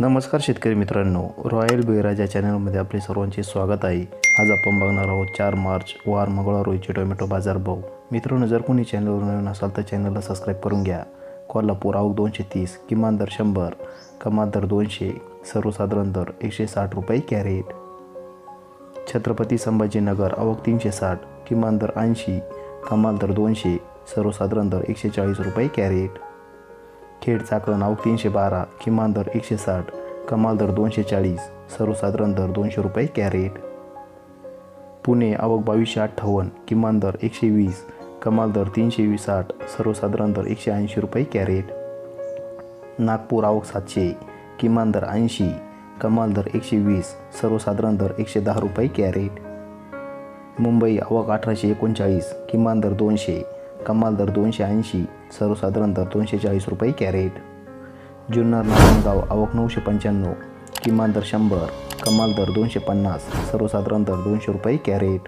नमस्कार शेतकरी मित्रांनो रॉयल बेराज या चॅनलमध्ये आपले सर्वांचे स्वागत आहे. आज आपण बघणार आहोत चार मार्च वार मंगळवार रोजीचे टोमॅटो बाजारभाव मित्रांनो जर कोणी चॅनलवर नवीन असाल तर चॅनलला सबस्क्राईब करून घ्या. कोल्हापूर आवक दोनशे तीस किमान दर शंभर कमाल दर दोनशे सर्वसाधारण दर एकशे साठ रुपये कॅरेट. छत्रपती संभाजीनगर आवक तीनशे साठ किमान दर ऐंशी कमाल दर दोनशे सर्वसाधारण दर एकशे चाळीस रुपये कॅरेट. खेड चाकण आवक तीनशे बारा किमान दर एकशे साठ कमाल दर दोनशे चाळीस सर्वसाधारण दर दोनशे रुपये कॅरेट. पुणे आवक बावीसशे अठ्ठावन्न किमान दर एकशे वीस कमाल दर तीनशे वीस साठ सर्वसाधारण दर एकशे ऐंशी रुपये कॅरेट. नागपूर आवक सातशे किमान दर ऐंशी कमाल दर एकशे वीस सर्वसाधारण दर एकशे दहा रुपये कॅरेट. मुंबई आवक अठराशे एकोणचाळीस किमान दर दोनशे कमाल दर दोनशे ऐंशी सर्वसाधारण दर दोनशे चाळीस रुपये कॅरेट. जुन्नर नारायणगाव आवक नऊशे पंच्याण्णव किमान दर शंभर कमाल दर दोनशे पन्नास सर्वसाधारण दर दोनशे रुपये कॅरेट.